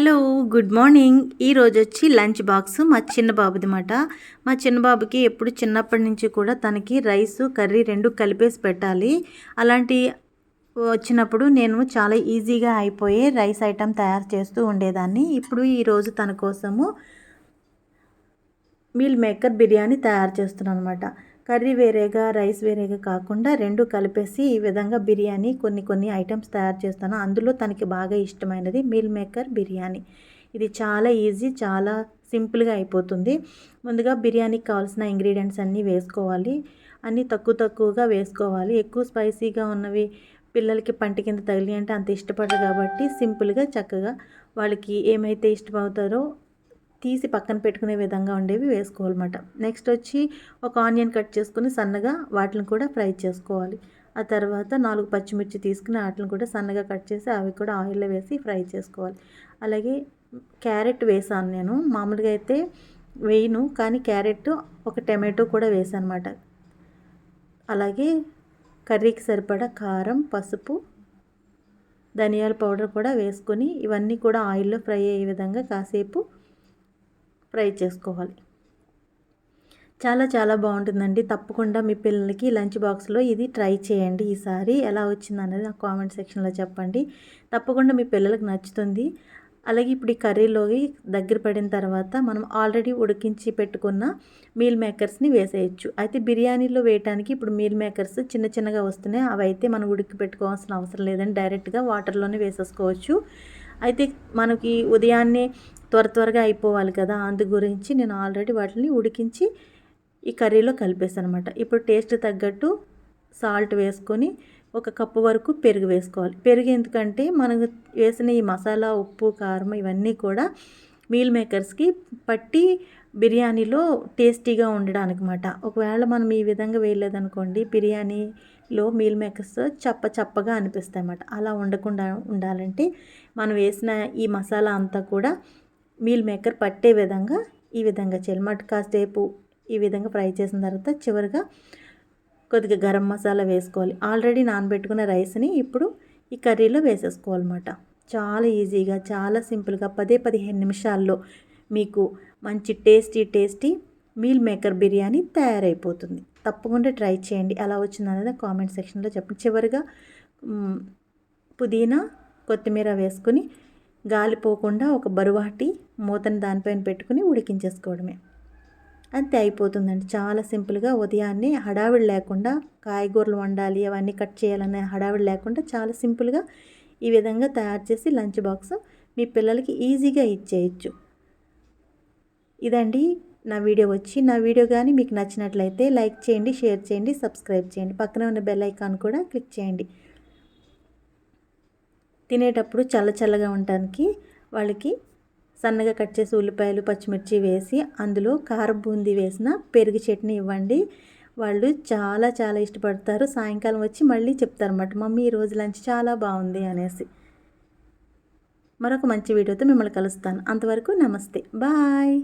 Hello good morning. ఈరోజు వచ్చి lunch box మా చిన్న బాబుదిమాట మా చిన్న బాబుకి ఎప్పుడు చిన్నప్పటి నుంచి కూడా తనకి రైస్ కర్రీ రెండు కలిపేసి పెట్టాలి. అలాంటి వచ్చినప్పుడు నేను చాలా ఈజీగా అయిపోయే రైస్ ఐటెం తయారు చేస్తూ ఉండేదాన్ని. ఇప్పుడు ఈరోజు తన కోసము మీల్ మేకర్ బిర్యానీ తయారు చేస్తున్నాను అనమాట కర్రీ వేరేగా రైస్ వేరేగా కాకుండా రెండు కలిపేసి ఈ విధంగా బిర్యానీ కొన్ని కొన్ని ఐటమ్స్ తయారు చేస్తాను. అందులో తనకి బాగా ఇష్టమైనది మీల్ మేకర్ బిర్యానీ. ఇది చాలా ఈజీ చాలా సింపుల్గా అయిపోతుంది. ముందుగా బిర్యానీకి కావాల్సిన ఇంగ్రీడియంట్స్ అన్నీ వేసుకోవాలి. అన్నీ తక్కువ తక్కువగా వేసుకోవాలి. ఎక్కువ స్పైసీగా ఉన్నవి పిల్లలకి పంట కింద తగిలి అంటే అంత ఇష్టపడరు కాబట్టి సింపుల్గా చక్కగా వాళ్ళకి ఏమైతే ఇష్టమవుతారో తీసి పక్కన పెట్టుకునే విధంగా ఉండేవి వేసుకోవాలన్నమాట. నెక్స్ట్ వచ్చి ఒక ఆనియన్ కట్ చేసుకుని సన్నగా వాటిని కూడా ఫ్రై చేసుకోవాలి. ఆ తర్వాత నాలుగు పచ్చిమిర్చి తీసుకుని వాటిని కూడా సన్నగా కట్ చేసి అవి కూడా ఆయిల్లో వేసి ఫ్రై చేసుకోవాలి. అలాగే క్యారెట్ వేసాను నేను. మామూలుగా అయితే వేయను కానీ క్యారెట్ ఒక టమాటో కూడా వేసాను అనమాట అలాగే కర్రీకి సరిపడా కారం పసుపు ధనియాల పౌడర్ కూడా వేసుకొని ఇవన్నీ కూడా ఆయిల్లో ఫ్రై అయ్యే విధంగా కాసేపు ఫ్రై చేసుకోవాలి. చాలా చాలా బాగుంటుందండి. తప్పకుండా మీ పిల్లలకి లంచ్ బాక్స్లో ఇది ట్రై చేయండి ఈసారి. ఎలా వచ్చింది అనేది నాకు కామెంట్ సెక్షన్లో చెప్పండి. తప్పకుండా మీ పిల్లలకు నచ్చుతుంది. అలాగే ఇప్పుడు ఈ కర్రీలోకి దగ్గర పడిన తర్వాత మనం ఆల్రెడీ ఉడికించి పెట్టుకున్న మీల్ మేకర్స్ని వేసేయచ్చు. అయితే బిర్యానీలో వేయటానికి ఇప్పుడు మీల్ మేకర్స్ చిన్న చిన్నగా వస్తున్నాయి. అవి అయితే మనం ఉడికి పెట్టుకోవాల్సిన అవసరం లేదని డైరెక్ట్గా వాటర్లోనే వేసేసుకోవచ్చు. అయితే మనకి ఉదయాన్నే త్వర త్వరగా అయిపోవాలి కదా అందు గురించి నేను ఆల్రెడీ వాటిని ఉడికించి ఈ కర్రీలో కలిపేసాను అనమాట ఇప్పుడు టేస్ట్ తగ్గట్టు సాల్ట్ వేసుకొని ఒక కప్పు వరకు పెరుగు వేసుకోవాలి. పెరుగు ఎందుకంటే మనకు వేసిన ఈ మసాలా ఉప్పు కారం ఇవన్నీ కూడా మీల్ మేకర్స్కి పట్టి బిర్యానీలో టేస్టీగా ఉండడానికి అనమాట ఒకవేళ మనం ఈ విధంగా వేయలేదనుకోండి బిర్యానీలో మీల్ మేకర్స్ చప్ప చప్పగా అనిపిస్తాయి అన్నమాట. అలా ఉండకుండా ఉండాలంటే మనం వేసిన ఈ మసాలా అంతా కూడా మీల్ మేకర్ పట్టే విధంగా ఈ విధంగా చెల్మట్ కాసేపు ఈ విధంగా ఫ్రై చేసిన తర్వాత చివరిగా కొద్దిగా గరం మసాలా వేసుకోవాలి. ఆల్రెడీ నానబెట్టుకున్న రైస్ని ఇప్పుడు ఈ కర్రీలో వేసేసుకోవాలన్నమాట. చాలా ఈజీగా చాలా సింపుల్గా పదే పదిహేను నిమిషాల్లో మీకు మంచి tasty tasty meal maker biryani తయారైపోతుంది. తప్పకుండా ట్రై చేయండి. ఎలా వచ్చిందనేది కామెంట్ సెక్షన్లో చెప్పండి. చివరిగా పుదీనా కొత్తిమీర వేసుకుని గాలిపోకుండా ఒక బరువాటి మూతను దానిపైన పెట్టుకుని ఉడికించేసుకోవడమే. అంతే అయిపోతుందండి. చాలా సింపుల్గా ఉదయాన్నే హడావిడి లేకుండా కాయగూరలు వండాలి అవన్నీ కట్ చేయాలనే హడావిడి లేకుండా చాలా సింపుల్గా ఈ విధంగా తయారు చేసి లంచ్ బాక్స్ మీ పిల్లలకి ఈజీగా ఇచ్చేయచ్చు. ఇదండి నా వీడియో వచ్చి. నా వీడియో కానీ మీకు నచ్చినట్లయితే లైక్ చేయండి షేర్ చేయండి సబ్స్క్రైబ్ చేయండి. పక్కన ఉన్న బెల్ ఐకాన్ కూడా క్లిక్ చేయండి. తినేటప్పుడు చల్ల చల్లగా ఉండటానికి వాళ్ళకి సన్నగా కట్ చేసి ఉల్లిపాయలు పచ్చిమిర్చి వేసి అందులో కారం బూందీ వేసిన పెరుగు చట్నీ ఇవ్వండి. వాళ్ళు చాలా చాలా ఇష్టపడతారు. సాయంకాలం వచ్చి మళ్ళీ చెప్తారన్నమాట మమ్మీ ఈరోజు లంచ్ చాలా బాగుంది అనేసి. మరొక మంచి వీడియోతో మిమ్మల్ని కలుస్తాను. అంతవరకు నమస్తే. బాయ్!